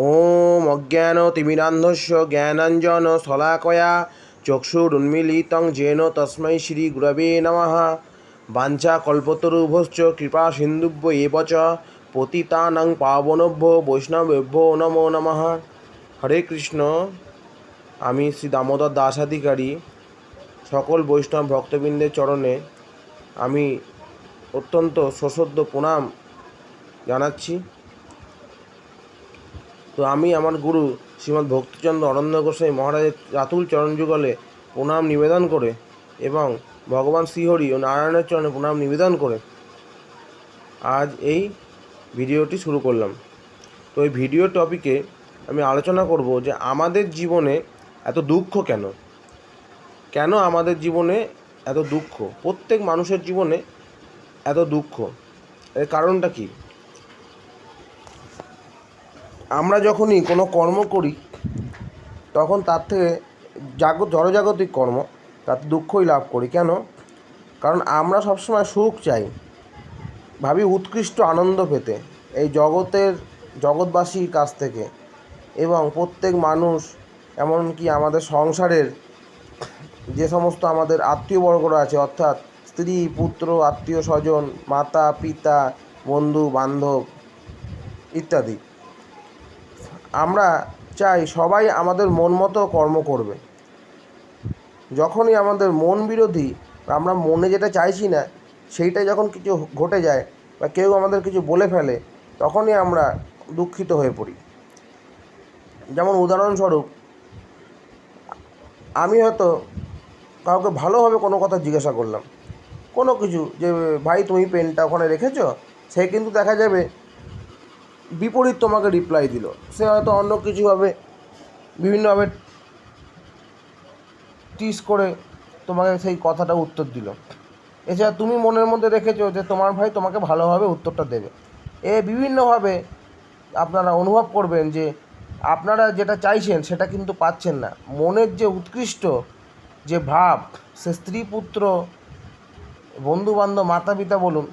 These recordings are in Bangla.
ওম অজ্ঞান তিমিরান্ধস্য জ্ঞানাঞ্জন শলাকয়া চক্ষুরুন্মিলিতং জেন তস্मै শ্রী গুরবে নমঃ। বাঞ্ছা কল্পতরুভশ্চ কৃপা সিন্ধুভ্য এব চ পতিতানাং পাবনভ্য বৈষ্ণবেভ্যো নমো নমঃ। হরে কৃষ্ণ, আমি শ্রী দামোদর দাসাধিকারী, সকল বৈষ্ণব ভক্তবৃন্দের চরণে আমি অত্যন্ত সশ্রদ্ধ প্রণাম জানাচ্ছি। তো আমি আমার গুরু শ্রীমৎ ভক্তিচন্দ্র অরণ্য গোস্বামী মহারাজের রাতুল চরণযুগলে প্রণাম নিবেদন করে এবং ভগবান শ্রীহরি ও নারায়ণের চরণে প্রণাম নিবেদন করে আজ এই ভিডিওটি শুরু করলাম। তো এই ভিডিও টপিকে আমি আলোচনা করব যে আমাদের জীবনে এত দুঃখ কেন? কেন আমাদের জীবনে এত দুঃখ? প্রত্যেক মানুষের জীবনে এত দুঃখ। এর কারণটা কী? আমরা যখনই কোনো কর্ম করি, তখন তার থেকে জাগ, জড়জাগতিক কর্ম তাতে দুঃখই লাভ করি। কেন? কারণ আমরা সবসময় সুখ চাই। ভাবি উৎকৃষ্ট আনন্দ পেতে এই জগতের জগৎবাসীর কাছ থেকে এবং প্রত্যেক মানুষ, এমনকি আমাদের সংসারের যে সমস্ত আমাদের আত্মীয়বর্গরা আছে, অর্থাৎ স্ত্রী, পুত্র, আত্মীয় স্বজন, মাতা, পিতা, বন্ধু, বান্ধব ইত্যাদি চাই সবাই আমাদের মন মতো কর্ম করবে। যখনই আমাদের মন বিরোধী, আমরা মনে যেটা চাইছি না সেইটাই যখন কিছু ঘটে যায় বা কেউ আমাদের কিছু বলে ফেলে, তখনই আমরা দুঃখিত হয়ে পড়ি। যেমন উদাহরণস্বরূপ, আমি হয়তো কাউকে ভালোভাবে কোনো কথা জিজ্ঞাসা করলাম। কোনো কিছু যে, ভাই তুমি পেনটা ওখানে রেখেছো? সে কিন্তু দেখা যাবে বিপরীত তোমাকে রিপ্লাই দিল। সে হয়তো অন্য কিছুভাবে, বিভিন্নভাবে টিস করে তোমাকে সেই কথাটা উত্তর দিল। এছাড়া তুমি মনের মধ্যে রেখেছো যে তোমার ভাই তোমাকে ভালোভাবে উত্তরটা দেবে। এ বিভিন্নভাবে আপনারা অনুভব করবেন যে আপনারা যেটা চাইছেন সেটা কিন্তু পাচ্ছেন না। মনের যে উৎকৃষ্ট যে ভাব, সে স্ত্রী, পুত্র, বন্ধুবান্ধব মাতা পিতা বলুন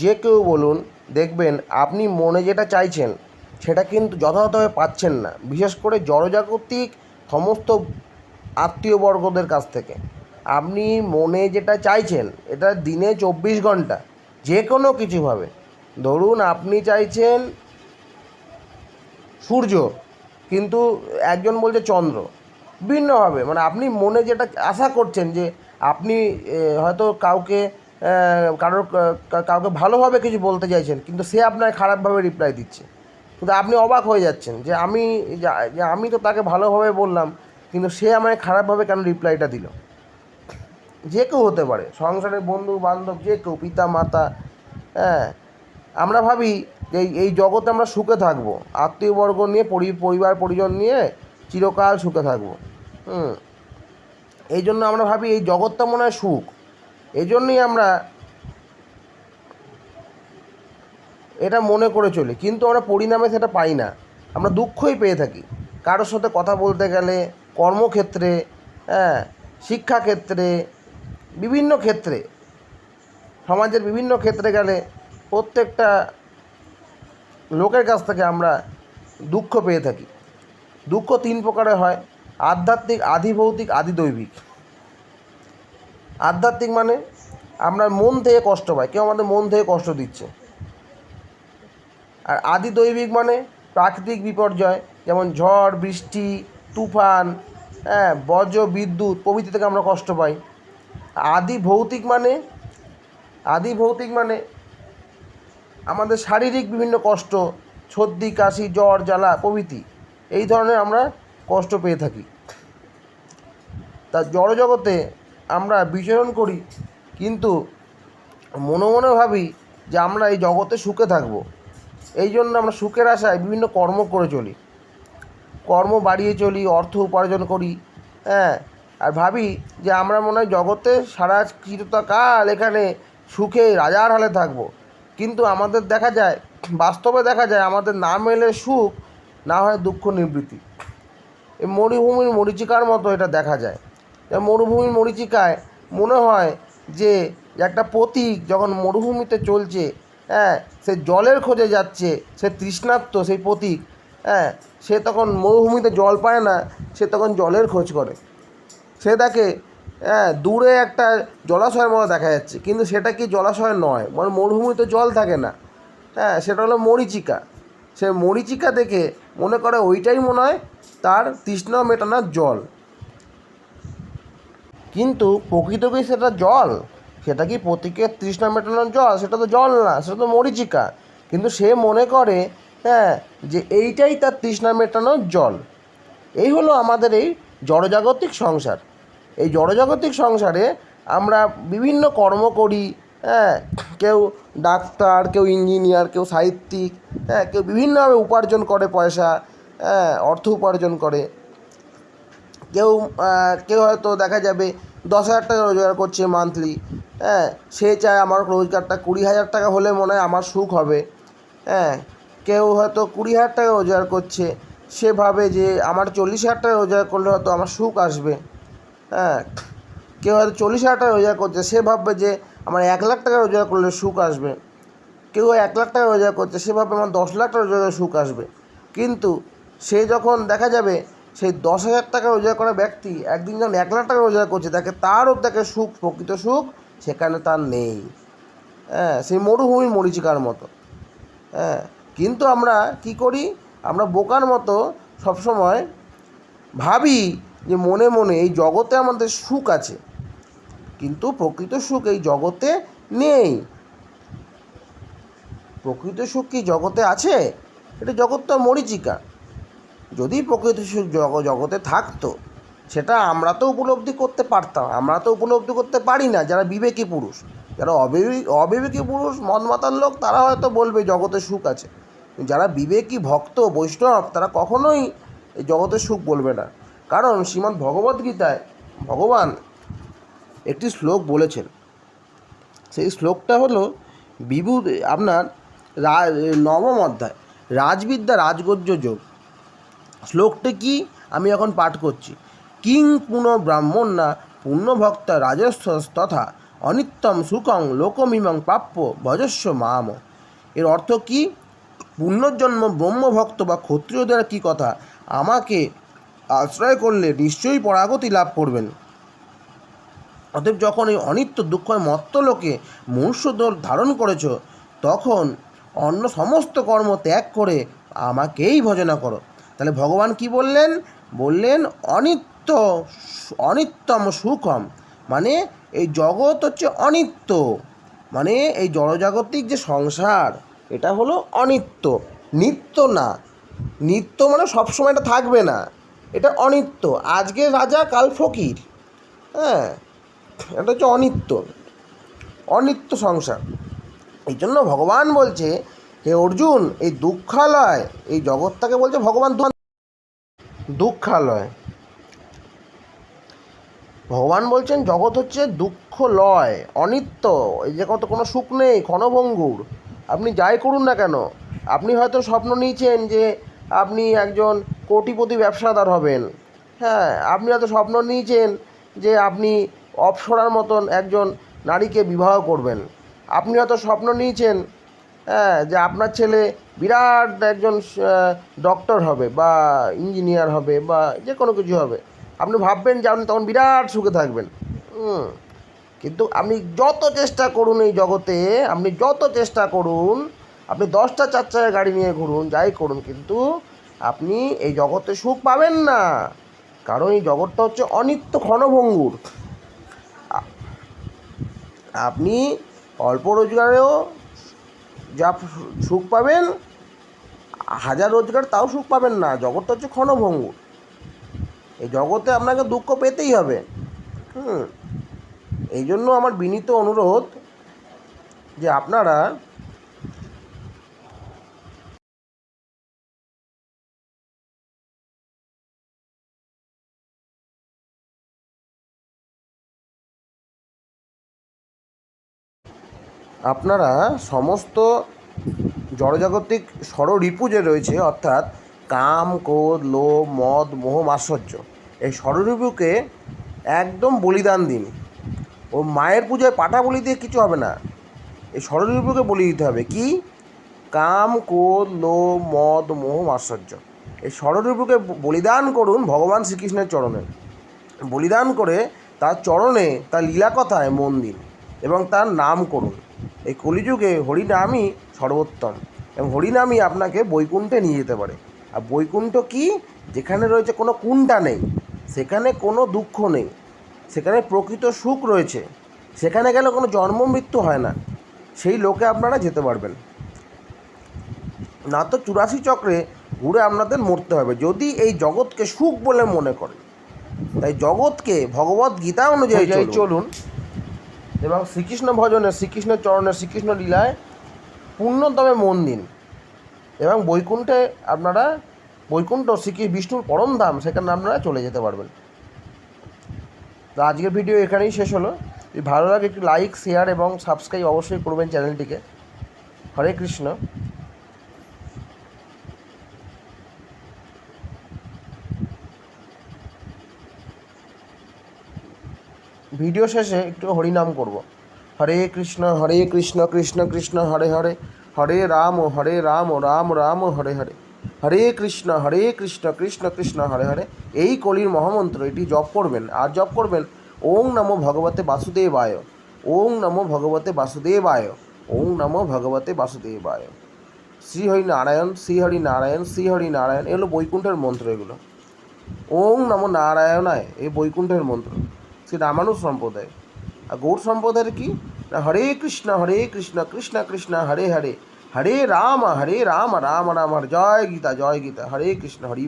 যে কেউ বলুন, দেখবেন আপনি মনে যেটা চাইছেন, সেটা কিন্তু যথাযথভাবে পাচ্ছেন না। বিশেষ করে জড়জাগতিক সমস্ত আত্মীয়বর্গদের কাছ থেকে। আপনি মনে যেটা চাইছেন, এটা দিনে চব্বিশ ঘণ্টা, যে কোনো কিছুভাবে ধরুন আপনি চাইছেন সূর্য, কিন্তু একজন বলছে চন্দ্র। ভিন্নভাবে মানে আপনি মনে যেটা আশা করছেন যে আপনি হয়তো কাউকে কারোর কাউকে ভালোভাবে কিছু বলতে চাইছেন, কিন্তু সে আপনার খারাপভাবে রিপ্লাই দিচ্ছে। কিন্তু আপনি অবাক হয়ে যাচ্ছেন যে আমি যা- আমি তো তাকে ভালোভাবে বললাম, কিন্তু সে আমায় খারাপভাবে কেন রিপ্লাইটা দিল? যে কেউ হতে পারে, সংসারের বন্ধু, বান্ধব, যে কেউ, পিতা, মাতা হ্যাঁ। আমরা ভাবি যে এই জগতে আমরা সুখে থাকব, আত্মীয়বর্গ নিয়ে, পরি, পরিবার, পরিজন নিয়ে চিরকাল সুখে থাকব। হুম। এই জন্য আমরা ভাবি এই জগৎটা মনে হয় সুখ। এই জন্যই আমরা এটা মনে করে চলি। কিন্তু আমরা পরিণামে সেটা পাই না। আমরা দুঃখই পেয়ে থাকি। কারোর সাথে কথা বলতে গেলে কর্মক্ষেত্রে হ্যাঁ শিক্ষাক্ষেত্রে, বিভিন্ন ক্ষেত্রে, সমাজের বিভিন্ন ক্ষেত্রে গেলে প্রত্যেকটা লোকের কাছ থেকে আমরা দুঃখ পেয়ে থাকি। দুঃখ তিন প্রকারে হয়। আধ্যাত্মিক, আধিভৌতিক, আদিদৈবিক। আধ্যাত্মিক মানে আমরা মন থেকে কষ্ট পাই, কেউ আমাদের মন থেকে কষ্ট দিচ্ছে। আর আদি দৈবিক মানে প্রাকৃতিক বিপর্যয়, যেমন ঝড়, বৃষ্টি, তুফান হ্যাঁ বজ্র, বিদ্যুৎ, প্রভৃতি থেকে আমরা কষ্ট পাই। আদি ভৌতিক মানে আদি ভৌতিক মানে আমাদের শারীরিক বিভিন্ন কষ্ট, সর্দি, কাশি, জ্বর, জ্বালা, প্রভৃতি, এই ধরনের আমরা কষ্ট পেয়ে থাকি। তা জড়জগতে আমরা বিচরণ করি, কিন্তু মনে মনে ভাবি যে আমরা এই জগতে সুখে থাকব। এই জন্য আমরা সুখের আশায় বিভিন্ন কর্ম করে চলি। কর্ম বাড়িয়ে চলি, অর্থ উপার্জন করি হ্যাঁ? আর ভাবি যে আমরা মনে হয় জগতে সারা চিরতাকাল এখানে সুখে রাজার হালে থাকব। কিন্তু আমাদের দেখা যায়, বাস্তবে দেখা যায় আমাদের না মেলে সুখ, না হয় দুঃখ নিবৃত্তি। এই মরুভূমির মরিচিকার মতো এটা দেখা যায়। মরুভূমির মরিচিকায় মনে হয় যে একটা প্রতীক যখন মরুভূমিতে চলছে হ্যাঁ সে জলের খোঁজে যাচ্ছে, সে তৃষ্ণার্ত সেই প্রতীক হ্যাঁ সে তখন মরুভূমিতে জল পায় না, সে তখন জলের খোঁজ করে। সে দেখে হ্যাঁ দূরে একটা জলাশয়ের মতো দেখা যাচ্ছে, কিন্তু সেটা কি জলাশয় নয় মানে মরুভূমিতে জল থাকে না হ্যাঁ সেটা হলো মরিচিকা। সে মরিচিকা দেখে মনে করে ওইটাই মনে হয় তার তৃষ্ণা মেটানোর জল। কিন্তু প্রকৃত কি সেটা জল। সেটা কি প্রতীকের তৃষ্ণা মেটানোর জল? সেটা তো জল না, সেটা তো মরিচিকা। কিন্তু সে মনে করে হ্যাঁ যে এইটাই তার তৃষ্ণা মেটানোর জল। এই হলো আমাদের এই জড়জাগতিক সংসার। এই জড়জাগতিক সংসারে আমরা বিভিন্ন কর্ম করি হ্যাঁ কেউ ডাক্তার, কেউ ইঞ্জিনিয়ার, কেউ সাহিত্যিক হ্যাঁ কেউ বিভিন্নভাবে উপার্জন করে পয়সা হ্যাঁ অর্থ উপার্জন করে। কেউ কেউ হয়তো দেখা যাবে দশ হাজার টাকা রোজগার করছে মান্থলি হ্যাঁ? সে চায় আমার রোজগারটা কুড়ি হাজার টাকা হলে মনে হয় আমার সুখ হবে হ্যাঁ? কেউ হয়তো কুড়ি হাজার টাকা রোজগার করছে, সে ভাবে যে আমার চল্লিশ হাজার টাকা রোজগার করলে হয়তো আমার সুখ আসবে হ্যাঁ? কেউ হয়তো চল্লিশ হাজার টাকা রোজগার করছে, সে ভাববে যে আমার এক লাখ টাকা রোজগার করলে সুখ আসবে। কেউ এক লাখ টাকা রোজগার করছে, সে ভাববে আমার দশ লাখ টাকা রোজগার সুখ আসবে। কিন্তু সে যখন দেখা যাবে সেই দশ হাজার টাকা রোজগার করা ব্যক্তি একদিন যখন এক লাখ টাকা রোজগার করছে, তাকে তারও তাকে সুখ, প্রকৃত সুখ, সেখানে তার নেই। হ্যাঁ সেই মরুভূমির মরিচিকার মতো। হ্যাঁ কিন্তু আমরা কি করি? আমরা বোকার মতো সবসময় ভাবি যে মনে মনে এই জগতে আমাদের সুখ আছে, কিন্তু প্রকৃত সুখ এই জগতে নেই। প্রকৃত সুখ কি জগতে আছে? এটা জগৎ তো মরিচিকা। যদি প্রকৃত সুখ জগ, জগতে থাকতো, সেটা আমরা তো উপলব্ধি করতে পারতাম। আমরা তো উপলব্ধি করতে পারি না, যারা বিবেকী পুরুষ। যারা অবিবেকী অবিবেকী পুরুষ, মনমাতার লোক, তারা হয়তো বলবে জগতে সুখ আছে। যারা বিবেকী ভক্ত, বৈষ্ণব, তারা কখনোই এই জগতের সুখ বলবে না। কারণ শ্রীমদ্ ভগবদ্গীতায় ভগবান একটি শ্লোক বলেছেন। সেই শ্লোকটা হলো, বিভু, আপনার নবম অধ্যায়, রাজবিদ্যা, রাজগোজ্য যোগ। শ্লোকটি কি? আমি এখন পাঠ করছি। কিং পুনঃ ব্রাহ্মণ না পুণ্যভক্তা রাজস্ব তথা অনিত্যম সুখং লোকমিমং প্রাপ্য ভজস্ব মাম। এর অর্থ কি? পুনর্জন্ম ব্রহ্মভক্ত বা ক্ষত্রিয়দের কি কথা? আমাকে আশ্রয় করলে নিশ্চয়ই পরাগতি লাভ করবেন। অতএব যখন এই অনিত্য দুঃখময় মত্ত লোকে মনুষ্যদল ধারণ করেছ, তখন অন্য সমস্ত কর্ম ত্যাগ করে আমাকেই ভজনা করো। তাহলে ভগবান কি বললেন? বললেন অনিত্য, অনিত্যম সুখম। মানে এই জগৎ হচ্ছে অনিত্য। মানে এই জড়জাগতিক যে সংসার, এটা হলো অনিত্য। নিত্য না। নিত্য মানে সবসময় এটা থাকবে না। এটা অনিত্য। আজকে রাজা কাল ফকির। হ্যাঁ এটা হচ্ছে অনিত্য। অনিত্য সংসার। এই জন্য ভগবান বলছে হে অর্জুন, এই দুঃখালয়, এই জগৎটাকে বলছে ভগবান দুঃখালয়। ভগবান বলছেন জগৎ হচ্ছে দুঃখ লয় অনিত্য, এই যে কত কোনো সুখ নেই, ক্ষণভঙ্গুর। আপনি যাই করুন না কেন, আপনি হয়তো স্বপ্ন নিয়েছেন যে আপনি একজন কোটিপতি ব্যবসাদার হবেন। হ্যাঁ আপনি হয়তো স্বপ্ন নিয়েছেন যে আপনি অপসরার মতন একজন নারীকে বিবাহ করবেন। আপনি হয়তো স্বপ্ন নিয়েছেন হ্যাঁ যে আপনার ছেলে বিরাট একজন ডক্টর হবে বা ইঞ্জিনিয়ার হবে বা যে কোনো কিছু হবে। আপনি ভাববেন যে আপনি তখন বিরাট সুখে থাকবেন। কিন্তু আপনি যত চেষ্টা করুন এই জগতে, আপনি যত চেষ্টা করুন, আপনি দশটা চার চাকা গাড়ি নিয়ে ঘুরুন, যাই করুন, কিন্তু আপনি এই জগতে সুখ পাবেন না। কারণ এই জগৎটা হচ্ছে অনিত্য ক্ষণভঙ্গুর। আপনি অল্প রোজগারেও যা সুখ পাবেন, হাজার রোজগার তাও সুখ পাবেন না। জগৎটা হচ্ছে ক্ষণভঙ্গুর এই জগতে আপনাকে দুঃখ পেতেই হবে। হুম। এই জন্য আমার বিনীত অনুরোধ যে আপনারা আপনারা সমস্ত জড়জাগতিক ষড়রিপু যে রয়েছে, অর্থাৎ কাম, ক্রোধ, লোভ, মদ, মোহ, মাৎসর্য। এই ষড়রিপুকে একদম বলিদান দিন। ও মায়ের পূজায় পাঠা বলি দিয়ে কিছু হবে না। এই ষড়রিপুকে বলি দিতে হবে। কি? কাম, ক্রোধ, লোভ, মদ, মোহ, মাৎসর্য। এই ষড়রিপুকে বলিদান করুন ভগবান শ্রীকৃষ্ণের চরণে। বলিদান করে তার চরণে তার লীলা কথায় মন দিন এবং তার নাম করুন। এই কলিযুগে হরিনামই সর্বোত্তম এবং হরিনামই আপনাকে বৈকুণ্ঠে নিয়ে যেতে পারে। আর বৈকুণ্ঠ কি? যেখানে রয়েছে কোনো কুণ্ঠা নেই সেখানে কোনো দুঃখ নেই সেখানে প্রকৃত সুখ রয়েছে সেখানে গেলে কোনো জন্ম মৃত্যু হয় না সেই লোকে আপনারা যেতে পারবেন। না তো চুরাশি চক্রে ঘুরে আপনাদের মরতে হবে যদি এই জগৎকে সুখ বলে মনে করেন। তাই জগৎকে ভগবত গীতা অনুযায়ী চলুন। এবং শ্রীকৃষ্ণ ভজনে শ্রীকৃষ্ণের চরণে, শ্রীকৃষ্ণ লীলায় পূর্ণতমে মন দিন। এবং বৈকুণ্ঠে আপনারা, বৈকুণ্ঠ শ্রীকৃষ্ণ বিষ্ণুর পরম ধাম, সেখানে আপনারা চলে যেতে পারবেন। তো আজকের ভিডিও এখানেই শেষ হলো। ভালো লাগে, একটু লাইক শেয়ার এবং সাবস্ক্রাইব অবশ্যই করবেন চ্যানেলটিকে। হরে কৃষ্ণ। ভিডিও শেষে একটু হরিনাম করব। হরে কৃষ্ণ হরে কৃষ্ণ কৃষ্ণ কৃষ্ণ, হরে হরে। হরে রাম হরে রাম রাম রাম, হরে হরে। হরে কৃষ্ণ হরে কৃষ্ণ কৃষ্ণ কৃষ্ণ, হরে হরে। এই কলির মহামন্ত্র, এটি জপ করবেন। আর জপ করবেন, ওং নমো ভগবতে বাসুদেবায়। ওং নমো ভগবতে বাসুদেবায়। ওং নমো ভগবতে বাসুদেব বাসুদেবায়। শ্রীহরি নারায়ণ শ্রীহরি নারায়ণ শ্রীহরি নারায়ণ এগুলো বৈকুণ্ঠের মন্ত্র এগুলো। ওং নমো নারায়ণায় এই বৈকুণ্ঠের মন্ত্র। শ্রী রামানুজ সম্প্রদায় আর গৌর সম্প্রদায়ের কি না, হরে কৃষ্ণ হরে কৃষ্ণ কৃষ্ণ কৃষ্ণ, হরে হরে হরে রাম হরে রাম রাম রাম হরে, জয় গীতা জয় গীতা, হরে কৃষ্ণ, হরি।